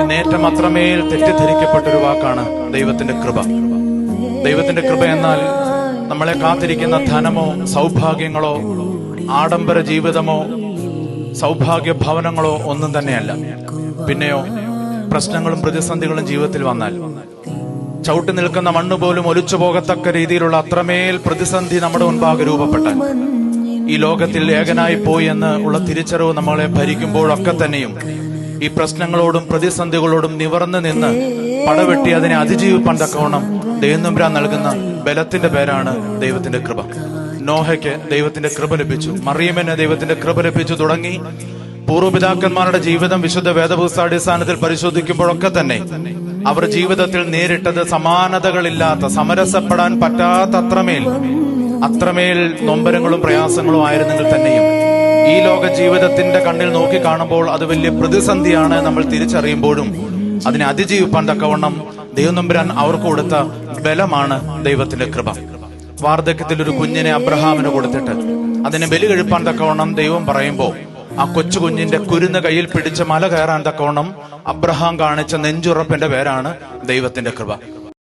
ഇന്നേറ്റം അത്രമേൽ തെറ്റിദ്ധരിക്കപ്പെട്ട ഒരു വാക്കാണ് ദൈവത്തിന്റെ കൃപ. ദൈവത്തിന്റെ കൃപ എന്നാൽ നമ്മളെ കാത്തിരിക്കുന്ന ധനമോ സൗഭാഗ്യങ്ങളോ ആഡംബര ജീവിതമോ സൗഭാഗ്യ ഭവനങ്ങളോ ഒന്നും തന്നെയല്ല. പിന്നെയോ പ്രശ്നങ്ങളും പ്രതിസന്ധികളും ജീവിതത്തിൽ വന്നാൽ ചവിട്ടി നിൽക്കുന്ന മണ്ണ് പോലും ഒലിച്ചു പോകത്തക്ക രീതിയിലുള്ള അത്രമേൽ പ്രതിസന്ധി നമ്മുടെ മുൻപാകെ രൂപപ്പെട്ടാൽ ഈ ലോകത്തിൽ ഏകനായി പോയി എന്ന് ഉള്ള തിരിച്ചറിവ് നമ്മളെ ഭരിക്കുമ്പോഴൊക്കെ തന്നെയും ഈ പ്രശ്നങ്ങളോടും പ്രതിസന്ധികളോടും നിവർന്നു നിന്ന് പടവെട്ടി അതിനെ അതിജീവിപ്പാൻ തക്കവണ്ണം നൽകുന്ന ബലത്തിന്റെ പേരാണ് ദൈവത്തിന്റെ കൃപ. നോഹയ്ക്ക് ദൈവത്തിന്റെ കൃപ ലഭിച്ചു. മറിയമ്മന് ദൈവത്തിന്റെ കൃപ ലഭിച്ചു തുടങ്ങി. പൂർവപിതാക്കന്മാരുടെ ജീവിതം വിശുദ്ധ വേദപുസ്താടിസ്ഥാനത്തിൽ പരിശോധിക്കുമ്പോഴൊക്കെ തന്നെ അവർ ജീവിതത്തിൽ നേരിട്ടത് സമാനതകളില്ലാത്ത സമരസപ്പെടാൻ പറ്റാത്തത്രമേൽ അത്രമേൽ നൊമ്പരങ്ങളും പ്രയാസങ്ങളും ആയിരുന്നെങ്കിൽ തന്നെയും ഈ ലോക ജീവിതത്തിന്റെ കണ്ണിൽ നോക്കി കാണുമ്പോൾ അത് വലിയ പ്രതിസന്ധിയാണ് നമ്മൾ തിരിച്ചറിയുമ്പോഴും അതിനെ അതിജീവിപ്പാൻ തക്കവണ്ണം ദൈവം നമ്പുരാൻ അവർക്ക് കൊടുത്ത ബലമാണ് ദൈവത്തിന്റെ കൃപ. വാർദ്ധക്യത്തിൽ ഒരു കുഞ്ഞിനെ അബ്രഹാമിന് കൊടുത്തിട്ട് അതിനെ ബലി കഴിപ്പാൻ തക്കവണ്ണം ദൈവം പറയുമ്പോൾ ആ കൊച്ചു കുഞ്ഞിന്റെ കുരുന്ന് കയ്യിൽ പിടിച്ച മല കയറാൻ തക്കവണ്ണം അബ്രഹാം കാണിച്ച നെഞ്ചുറപ്പിന്റെ പേരാണ് ദൈവത്തിന്റെ കൃപ.